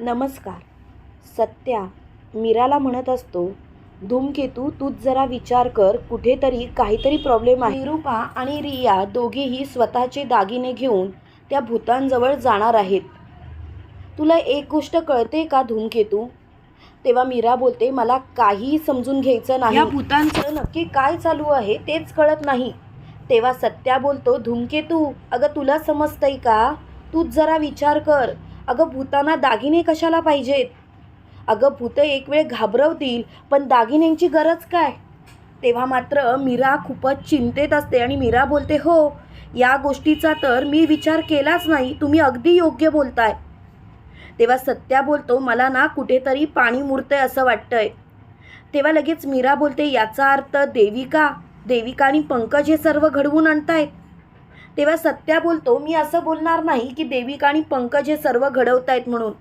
नमस्कार. सत्या मीराला म्हणत असतो धूमकेतू तूच जरा विचार कर कुठेतरी काहीतरी प्रॉब्लेम आहे. निरूपा आणि रिया दोघेही स्वतःचे दागिने घेऊन त्या भूतांजवळ जाणार आहेत. तुला एक गोष्ट कळते का धूमकेतू? तेव्हा मीरा बोलते मला काहीही समजून घ्यायचं नाही. या भूतांचं नक्की काय चालू आहे तेच कळत नाही. तेव्हा सत्या बोलतो धूमकेतू अगं तुला समजतंय का? तूच जरा विचार कर अगं भूतांना दागिने कशाला पाहिजेत? अगं भूतं एक वेळ घाबरवतील पण दागिन्यांची गरज काय? तेव्हा मात्र मीरा खूपच चिंतेत असते आणि मीरा बोलते हो या गोष्टीचा तर मी विचार केलाच नाही तुम्ही अगदी योग्य बोलताय. तेव्हा सत्या बोलतो मला ना कुठेतरी पाणी मुरतंय असं वाटतंय. तेव्हा लगेच मीरा बोलते याचा अर्थ देविका देविका आणि पंकज हे सर्व घडवून आणतायत. तेव्हा सत्या बोलतो मी असं बोलणार नाही की देविका आणि पंकज हे सर्व घडवतायत म्हणून.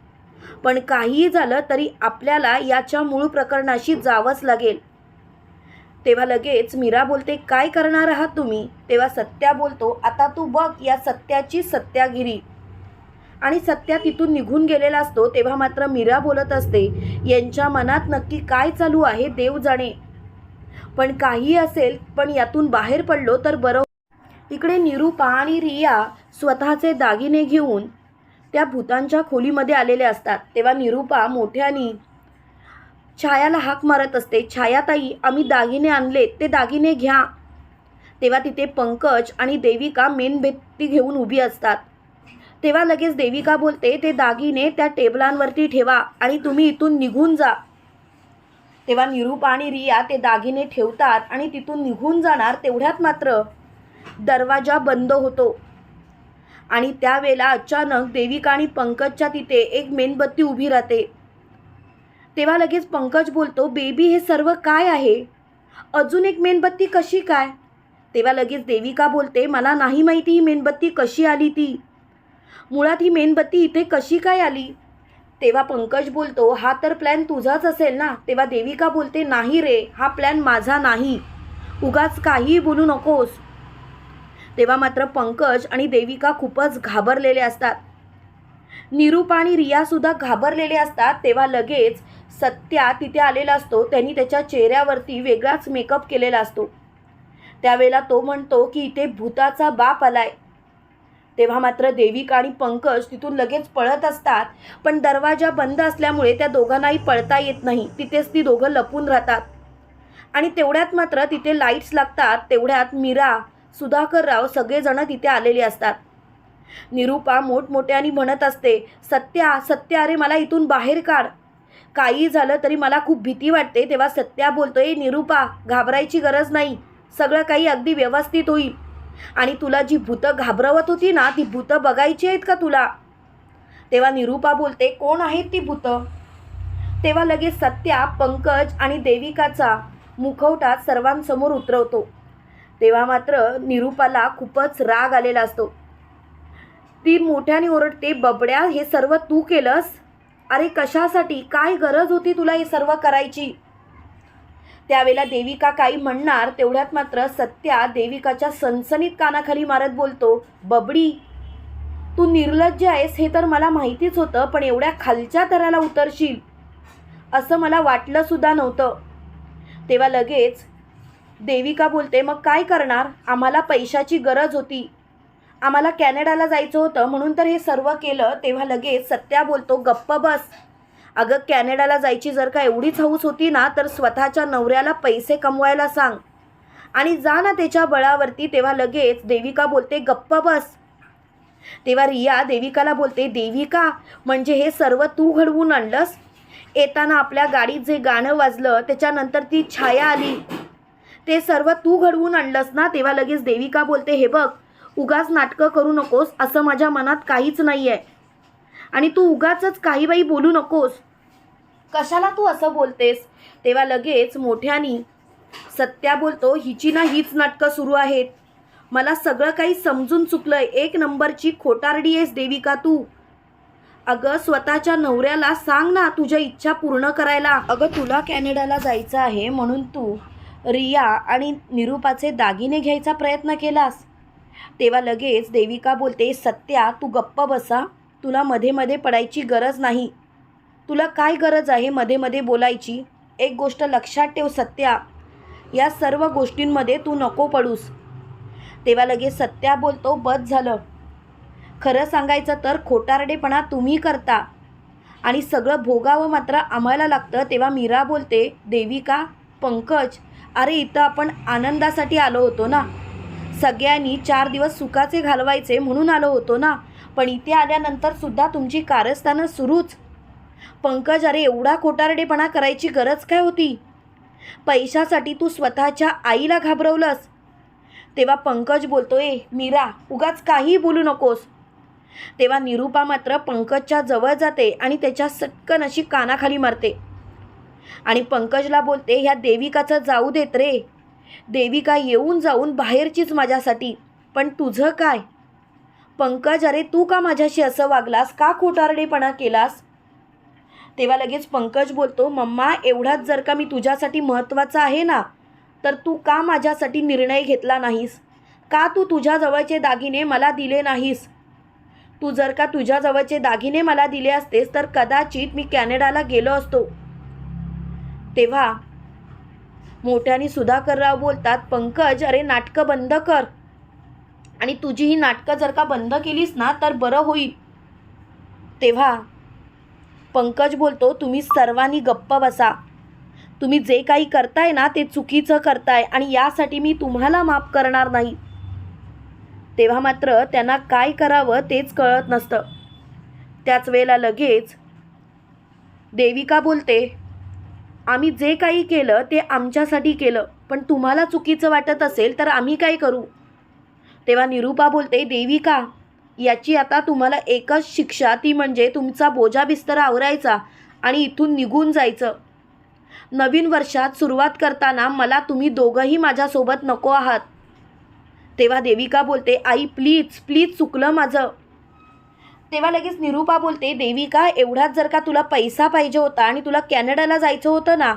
पण काहीही झालं तरी आपल्याला याच्या मूळ प्रकरणाशी जावंच लागेल. तेव्हा लगेच मीरा बोलते काय करणार आहात तुम्ही? तेव्हा सत्या बोलतो आता तू बघ या सत्याची सत्यागिरी. आणि सत्या तिथून निघून गेलेला असतो तेव्हा मात्र मीरा बोलत असते यांच्या मनात नक्की काय चालू आहे देव जाणे. पण काही असेल पण यातून बाहेर पडलो तर बरं इकडे निरूपा आणि रिया स्वतःचे दागिने घेऊन त्या भूतांच्या खोलीमध्ये आलेले असतात. तेव्हा निरूपा मोठ्यानी छायाला हाक मारत असते. छायाताई आम्ही दागिने आणले ते दागिने घ्या. तेव्हा तिथे पंकज आणि देविका मेणबत्ती घेऊन उभी असतात. तेव्हा लगेच देविका बोलते ते दागिने त्या टेबलांवरती ठेवा आणि तुम्ही इथून निघून जा. तेव्हा निरूपा आणि रिया ते दागिने ठेवतात आणि तिथून निघून जाणार तेवढ्यात मात्र दरवाजा बंद होतो. आणि त्यावेळेला अचानक देविका आणि पंकजच्या तिथे एक मेणबत्ती उभी राहते. तेव्हा लगेच पंकज बोलतो बेबी हे सर्व काय आहे? अजून एक मेणबत्ती कशी काय? तेव्हा लगेच देविका बोलते मला नाही माहिती ही मेणबत्ती कशी आली ती. मुळात ही मेणबत्ती इथे कशी काय आली? तेव्हा पंकज बोलतो हा तर प्लॅन तुझाच असेल ना? तेव्हा देविका बोलते नाही रे हा प्लॅन माझा नाही. उगाच काहीही बोलू नकोस. तेव्हा मात्र पंकज आणि देविका खूपच घाबरलेले असतात. निरूपा आणि रियासुद्धा घाबरलेले असतात तेव्हा लगेच सत्या तिथे आलेला असतो. त्यांनी त्याच्या चेहऱ्यावरती वेगळाच मेकअप केलेला असतो. त्यावेळेला तो म्हणतो की इथे भूताचा बाप आलाय. तेव्हा मात्र देविका आणि पंकज तिथून लगेच पळत असतात पण दरवाजा बंद असल्यामुळे त्या दोघांनाही पळता येत नाही. तिथेच ती दोघं लपून राहतात. आणि तेवढ्यात मात्र तिथे लाईट्स लागतात. तेवढ्यात मीरा सुधाकरराव सगळेजण तिथे आलेले असतात. निरूपा मोठमोठ्याने म्हणत असते सत्या सत्या अरे मला इथून बाहेर काढ. काही झालं तरी मला खूप भीती वाटते तेव्हा सत्या बोलतोय निरूपा घाबरायची गरज नाही. सगळं काही अगदी व्यवस्थित होईल. आणि तुला जी भूतं घाबरवत होती ना ती भूतं बघायची आहेत का तुला? तेव्हा निरूपा बोलते कोण आहेत ती भूतं? तेव्हा लगेच सत्या पंकज आणि देविकाचा मुखवटा सर्वांसमोर उतरवतो. तेव्हा मात्र निरूपाला खूपच राग आलेला असतो. ती मोठ्याने ओरडते बबड्या हे सर्व तू केलंस? अरे कशासाठी? काय गरज होती तुला हे सर्व करायची? त्यावेळेला देविका काही म्हणणार तेवढ्यात मात्र सत्या देविकाच्या सनसनीत कानाखाली मारत बोलतो बबडी तू निर्लज्ज आहेस हे तर मला माहितीच होतं पण एवढ्या खालच्या तराला उतरशील. असं मला वाटलंसुद्धा नव्हतं. तेव्हा लगेच देविका बोलते मग काय करणार? आम्हाला पैशाची गरज होती. आम्हाला कॅनडाला जायचं होतं म्हणून तर हे सर्व केलं. तेव्हा लगेच सत्या बोलतो गप्प बस. अगं कॅनडाला जायची जर का एवढीच हौस होती ना तर स्वतःच्या नवऱ्याला पैसे कमवायला सांग. आणि जा ना त्याच्या बळावरती. तेव्हा लगेच देविका बोलते गप्प बस. तेव्हा रिया देविकाला बोलते देविका म्हणजे हे सर्व तू घडवून आणलंस? येताना आपल्या गाडीत जे गाणं वाजलं त्याच्यानंतर ती छाया आली. ते सर्व तू घडवून आणलंस ना तेव्हा लगेच देविका बोलते हे बघ उगाच नाटकं करू नकोस असं माझ्या मनात काहीच नाही आहे आणि तू उगाचच काही बाई बोलू नकोस. कशाला तू असं बोलतेस? तेव्हा लगेच मोठ्यानी सत्या बोलतो हिची ना हीच नाटकं सुरू आहेत. मला सगळं काही समजून चुकलंय. एक नंबरची खोटारडी आहेस देविका तू. अगं स्वतःच्या नवऱ्याला सांग ना तुझ्या इच्छा पूर्ण करायला. अगं तुला कॅनडाला जायचं आहे म्हणून तू रिया आणि निरूपाचे दागिने घ्यायचा प्रयत्न केलास. तेव्हा लगेच देविका बोलते सत्या तू गप्प बसा. तुला मध्ये मध्ये पडायची गरज नाही. तुला काय गरज आहे मध्ये मध्ये बोलायची? एक गोष्ट लक्षात ठेव सत्या. या सर्व गोष्टींमध्ये तू नको पडूस. तेव्हा लगेच सत्या बोलतो बस झालं. खरं सांगायचं तर खोटारडेपणा तुम्ही करता. आणि सगळं भोगावं मात्र आम्हाला लागतं. तेव्हा मीरा बोलते देविका पंकज अरे इथं आपण आनंदासाठी आलो होतो ना. सगळ्यांनी चार दिवस सुखाचे घालवायचे म्हणून आलो होतो ना. पण इथे आल्यानंतर सुद्धा तुमची कारस्थानं सुरूच. पंकज अरे एवढा खोटारडेपणा करायची गरज काय होती? पैशासाठी तू स्वतःच्या आईला घाबरवलंस. तेव्हा पंकज बोलतोय मीरा उगाच काहीही बोलू नकोस. तेव्हा निरूपा मात्र पंकजच्या जवळ जाते आणि त्याच्या सटकन अशी कानाखाली मारते. आणि पंकजला बोलते ह्या देविकाचं जाऊ देत रे. देविका येऊन जाऊन बाहेरचीच माझ्यासाठी. पण तुझं काय? पंकज अरे तू का माझ्याशी असं वागलास? का खोटारडेपणा केलास? तेव्हा लगेच पंकज बोलतो मम्मा एवढाच जर का मी तुझ्यासाठी महत्त्वाचा आहे ना तर तू का माझ्यासाठी निर्णय घेतला नाहीस? का तू तुझ्याजवळचे दागिने मला दिले नाहीस? तू जर का तुझ्याजवळचे दागिने मला दिले असतेस तर कदाचित मी कॅनडाला गेलो असतो. तेव्हा मोठ्याने सुधाकरराव बोलतात पंकज अरे नाटकं बंद कर. आणि तुझी ही नाटकं जर का बंद केलीस ना तर बरं होईल. तेव्हा पंकज बोलतो तुम्ही सर्वांनी गप्प बसा. तुम्ही जे काही करताय ना ते चुकीचं करताय आणि यासाठी मी तुम्हाला माफ करणार नाही. तेव्हा मात्र त्यांना काय करावं तेच कळत नसतं. त्याच वेळेला लगेच देविका बोलते आम्ही जे काही केलं ते आमच्यासाठी केलं. पण तुम्हाला चुकीचं वाटत असेल तर आम्ही काय करू? तेव्हा निरूपा बोलते देविका याची आता तुम्हाला एकच शिक्षा ती म्हणजे तुमचा बोजा बिस्तर आवरायचा आणि इथून निघून जायचं. नवीन वर्षात सुरुवात करताना मला तुम्ही दोघंही माझ्यासोबत नको आहात. तेव्हा देविका बोलते आई प्लीज प्लीज चुकलं माझं. तेव्हा लगेच निरूपा बोलते देविका एवढाच जर का तुला पैसा पाहिजे होता आणि तुला कॅनडाला जायचं होतं ना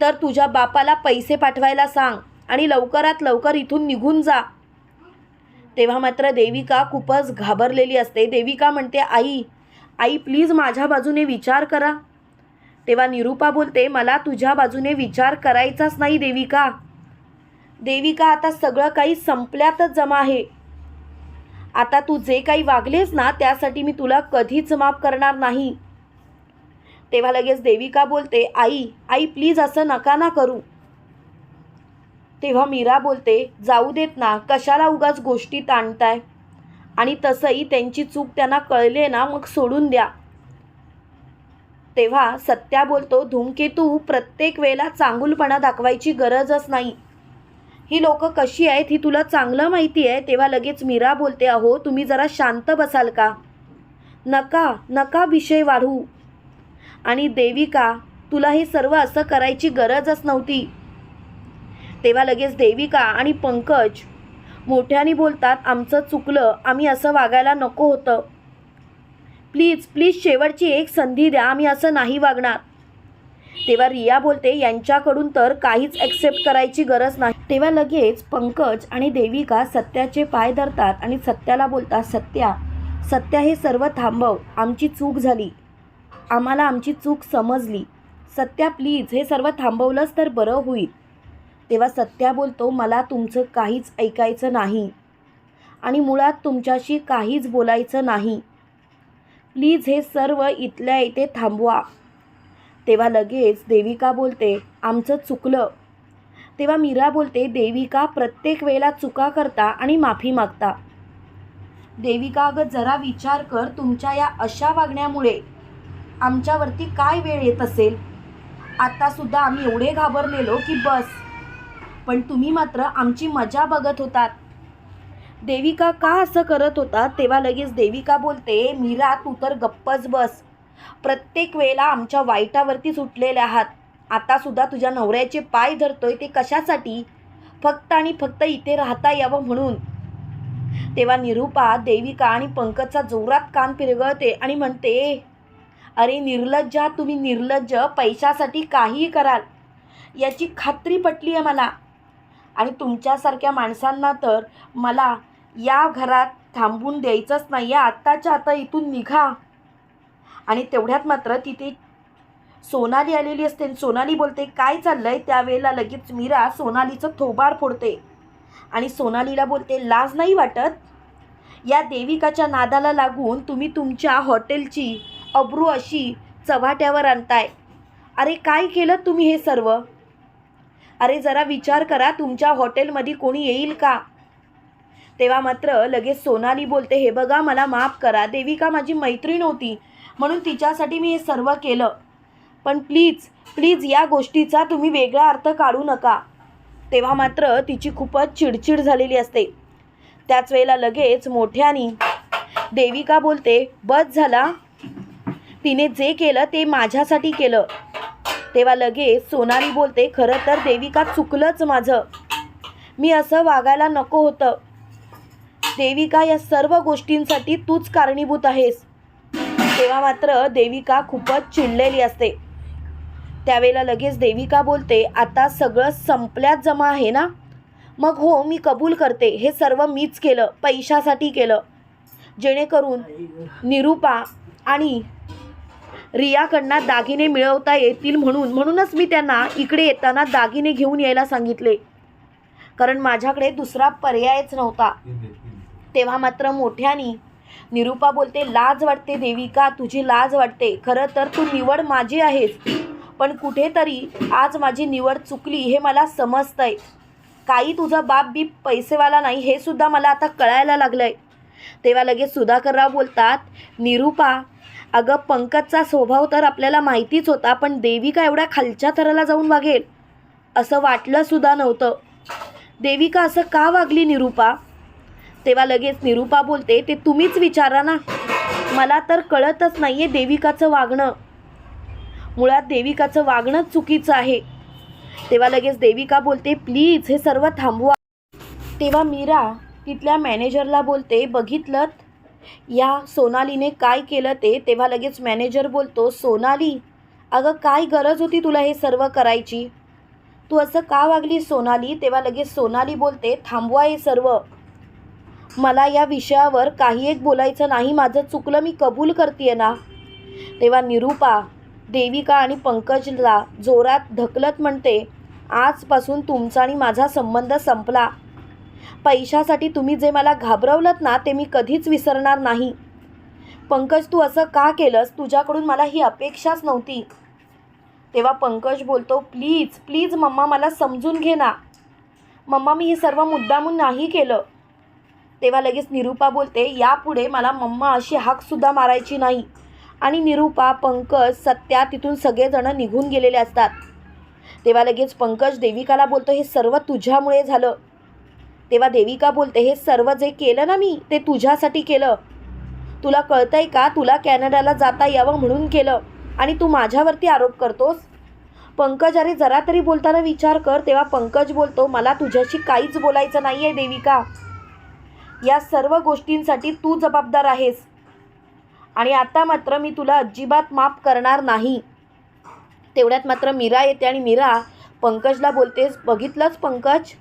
तर तुझ्या बापाला पैसे पाठवायला सांग आणि लवकरात लवकर इथून निघून जा. तेव्हा मात्र देविका खूपच घाबरलेली असते. देविका म्हणते आई आई प्लीज माझ्या बाजूने विचार करा. तेव्हा निरूपा बोलते मला तुझ्या बाजूने विचार करायचाच नाही देविका देविका आता सगळं काही संपल्यातच जमा आहे. आता तू जे काही वागलेस ना त्यासाठी मी तुला कधीच माफ करणार नाही. तेव्हा लगेच देविका बोलते आई आई प्लीज असं नका ना करू. तेव्हा मीरा बोलते जाऊ देत ना कशाला उगाच गोष्टी ताणताय आणि तसंही त्यांची चूक त्यांना कळले ना मग सोडून द्या. तेव्हा सत्या बोलतो धूमकेतू प्रत्येक वेळेला चांगुलपणा दाखवायची गरजच नाही. ही लोक कशी आहेत ही तुला चांगलं माहिती आहे? तेव्हा लगेच मीरा बोलते अहो तुम्ही जरा शांत बसाल का? नका नका विषय वाढू आणि देविका तुला हे सर्व असं करायची गरजच नव्हती. तेव्हा लगेच देविका आणि पंकज मोठ्याने बोलतात आमचं चुकलं आम्ही असं वागायला नको होतं. प्लीज प्लीज शेवटची एक संधी द्या आम्ही असं नाही वागणार. तेव्हा रिया बोलते यांच्याकडून तर काहीच ॲक्सेप्ट करायची गरज नाही. तेव्हा लगेच पंकज आणि देविका सत्याचे पाय धरतात आणि सत्याला बोलतात सत्या सत्या हे सर्व थांबव आमची चूक झाली. आम्हाला आमची चूक समजली. सत्या प्लीज हे सर्व थांबवलंच तर बरं होईल. तेव्हा सत्या बोलतो मला तुमचं काहीच ऐकायचं नाही. आणि मुळात तुमच्याशी काहीच बोलायचं नाही. प्लीज हे सर्व इथल्या इथे थांबवा. तेव्हा लगेच देविका बोलते आमचं चुकलं. तेव्हा मीरा बोलते देविका प्रत्येक वेळेला चुका करता आणि माफी मागता. देविका अगं जरा विचार कर तुमच्या या अशा वागण्यामुळे. आमच्यावरती काय वेळ येत असेल? आत्तासुद्धा आम्ही एवढे घाबरलेलो की बस. पण तुम्ही मात्र आमची मजा बघत होतात. देविका का असं करत होता? तेव्हा लगेच देविका बोलते मीरा तू तर गप्पच बस. प्रत्येक वेळेला आमच्या वाईटावरती सुटलेले आहात. आता सुद्धा तुझ्या नवऱ्याचे पाय धरतोय ते कशासाठी? फक्त आणि फक्त इथे राहता यावं म्हणून. तेव्हा निरूपा देविका आणि पंकजचा जोरात कान पिरगळते आणि म्हणते अरे निर्लज्जा तुम्ही निर्लज्ज पैशासाठी काहीही कराल. याची खात्री पटली आहे मला. आणि तुमच्यासारख्या माणसांना तर मला या घरात थांबून द्यायचंच नाही आहे आत्ताच्या आता इथून निघा. आणि तेवढ्यात मात्र तिथे सोनाली आलेली असते. आणि सोनाली बोलते काय चाललंय? त्यावेळेला लगेच मीरा सोनालीचं थोबाड फोडते. आणि सोनालीला बोलते लाज नाही वाटत? या देविकाच्या नादाला लागून तुम्ही तुमच्या हॉटेलची अब्रू अशी चव्हाट्यावर आणताय. अरे काय केलं तुम्ही हे सर्व? अरे जरा विचार करा तुमच्या हॉटेलमध्ये कोणी येईल का? तेव्हा मात्र लगेच सोनाली बोलते हे बघा मला माफ करा. देविका माझी मैत्रीण होती. म्हणून तिच्यासाठी मी हे सर्व केलं. पण प्लीज प्लीज या गोष्टीचा तुम्ही वेगळा अर्थ काढू नका. तेव्हा मात्र तिची खूपच चिडचिड झालेली असते. त्याच वेळेला लगेच मोठ्यानी देविका बोलते? बस झाला. तिने जे केलं ते माझ्यासाठी केलं. तेव्हा लगेच सोनाली बोलते खरं तर देविका चुकलंच माझं? मी असं वागायला नको होतं. देविका या सर्व गोष्टींसाठी तूच कारणीभूत आहेस? तेव्हा मात्र देविका खूपच चिडलेली असते. त्यावेळेला लगेच देविका बोलते आता सगळं संपल्यात जमा आहे ना? मग हो मी कबूल करते. हे सर्व मीच केलं पैशासाठी केलं. जेणेकरून निरूपा आणि रियाकडनं दागिने मिळवता येतील म्हणून म्हणूनच मी त्यांना इकडे येताना दागिने घेऊन यायला सांगितले. कारण माझ्याकडे दुसरा पर्यायच नव्हता. तेव्हा मात्र मोठ्यानी निरूपा बोलते लाज वाटते देविका तुझी लाज वाटते. खरं तर तू निवड माझी आहेस. पण कुठेतरी आज माझी निवड चुकली हे मला समजतंय. काही तुझा बाप बीप पैसेवाला नाही हे सुद्धा मला आता कळायला लागलं आहे तेव्हा लगेच सुधाकरराव बोलतात निरूपा अगं पंकजचा स्वभाव तर आपल्याला माहितीच होता पण देविका एवढ्या खालच्या थराला जाऊन वागेल. असं वाटलं सुद्धा नव्हतं. देविका असं का वागली निरूपा? तेव्हा लगेच निरूपा बोलते ते तुम्हीच विचारा ना. मला तर कळतच नाही आहे देविकाचं वागणं. मुळात देविकाचं वागणंच चुकीचं आहे. तेव्हा लगेच देविका बोलते प्लीज हे सर्व थांबवा. तेव्हा मीरा तिथल्या मॅनेजरला बोलते बघितलं या सोनालीने काय केलं ते? तेव्हा लगेच मॅनेजर बोलतो सोनाली अगं काय गरज होती तुला हे सर्व करायची? तू असं का वागली सोनाली? तेव्हा लगेच सोनाली बोलते थांबवा हे सर्व. मला या विषयावर काही एक बोलायचं नाही माझं चुकलं मी कबूल करते ना? तेव्हा निरूपा देविका आणि पंकजला जोरात ढकलत म्हणते आजपासून तुमचा आणि माझा संबंध संपला. पैशासाठी तुम्ही जे मला घाबरवलंत ना ते मी कधीच विसरणार नाही. पंकज तू असं का केलंस? तुझ्याकडून मला ही अपेक्षाच नव्हती. तेव्हा पंकज बोलतो प्लीज प्लीज मम्मा मला समजून घे ना. मम्मा मी हे सर्व मुद्दामून नाही केलं. तेव्हा लगेच निरूपा बोलते यापुढे मला मम्मा अशी हाकसुद्धा मारायची नाही. आणि निरूपा पंकज सत्या तिथून सगळेजणं निघून गेलेले असतात. तेव्हा लगेच पंकज देविकाला बोलतो हे सर्व तुझ्यामुळे झालं. तेव्हा देविका बोलते हे सर्व जे केलं ना मी ते तुझ्यासाठी केलं. तुला कळतंय का? तुला कॅनडाला जाता यावं म्हणून केलं. आणि तू माझ्यावरती आरोप करतोस? पंकज अरे जरा तरी बोलताना विचार कर. तेव्हा पंकज बोलतो मला तुझ्याशी काहीच बोलायचं नाही आहे देविका. या सर्व गोष्टींसाठी तू जबाबदार आहेस. आणि आता मात्र मी तुला अजिबात माफ करणार नाही. तेवढ्यात मात्र मीरा येते आणि मीरा पंकजला बोलतेस बघितलंच पंकज?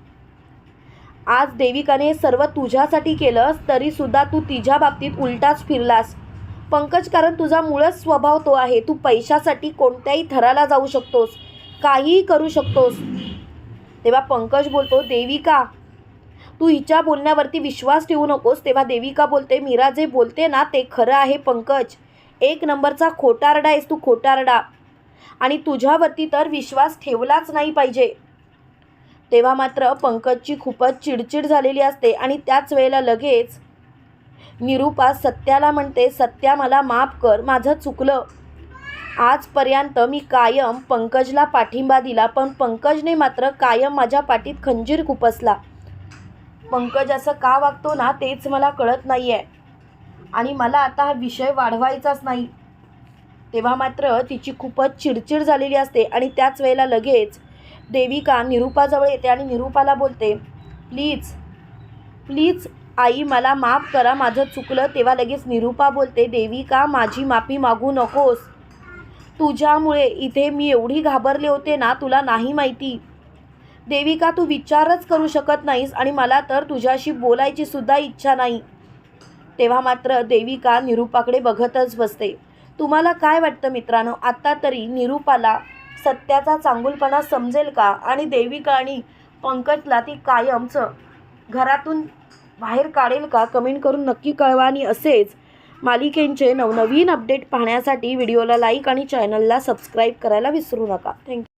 आज देविकाने हे सर्व तुझ्यासाठी केलंस तरीसुद्धा तू तिच्या बाबतीत उलटाच फिरलास. पंकज कारण तुझा मूळच स्वभाव तो आहे. तू पैशासाठी कोणत्याही थराला जाऊ शकतोस काहीही करू शकतोस. तेव्हा पंकज बोलतो देविका तू हिच्या बोलण्यावरती विश्वास ठेवू नकोस तेव्हा देविका बोलते मीरा जे बोलते ना ते खरं आहे पंकज. एक नंबरचा खोटारडा आहेस तू खोटारडा. आणि तुझ्यावरती तर विश्वास ठेवलाच नाही पाहिजे. तेव्हा मात्र पंकजची खूपच चिडचिड झालेली असते आणि त्याच वेळेला लगेच निरूपा सत्याला म्हणते सत्या मला माफ कर माझं चुकलं. आजपर्यंत मी कायम पंकजला पाठिंबा दिला पण पंकजने मात्र कायम माझ्या पाठीत खंजीर खुपसला. पंकज असं का वागतो ना तेच मला कळत नाही आहे आणि मला आता हा विषय वाढवायचाच नाही. तेव्हा मात्र तिची खूपच चिडचिड झालेली असते आणि त्याच वेळेला लगेच देविका निरूपाजवळ येते आणि निरूपाला बोलते प्लीज प्लीज आई मला माफ करा माझं चुकलं. तेव्हा लगेच निरूपा बोलते देविका माझी माफी मागू नकोस. तुझ्यामुळे इथे मी एवढी घाबरले होते ना तुला नाही माहिती. देविका तू विचारच करू शकत नाहीस आणि मला तर तुझ्याशी बोलायची सुद्धा इच्छा नाही. तेव्हा मात्र देविका निरूपाकडे बघतच बसते. तुम्हाला काय वाटतं मित्रांनो? आत्ता तरी निरूपाला सत्याचा चांगुलपणा समजेल का? आणि देविका आणि पंकजला ती कायमचं घरातून बाहेर काढेल का? कमेंट करून नक्की कळवा. आणि असेच मालिकेंचे नवनवीन अपडेट पाहण्यासाठी व्हिडिओला लाईक आणि चॅनलला सबस्क्राईब करायला विसरू नका. थँक्यू.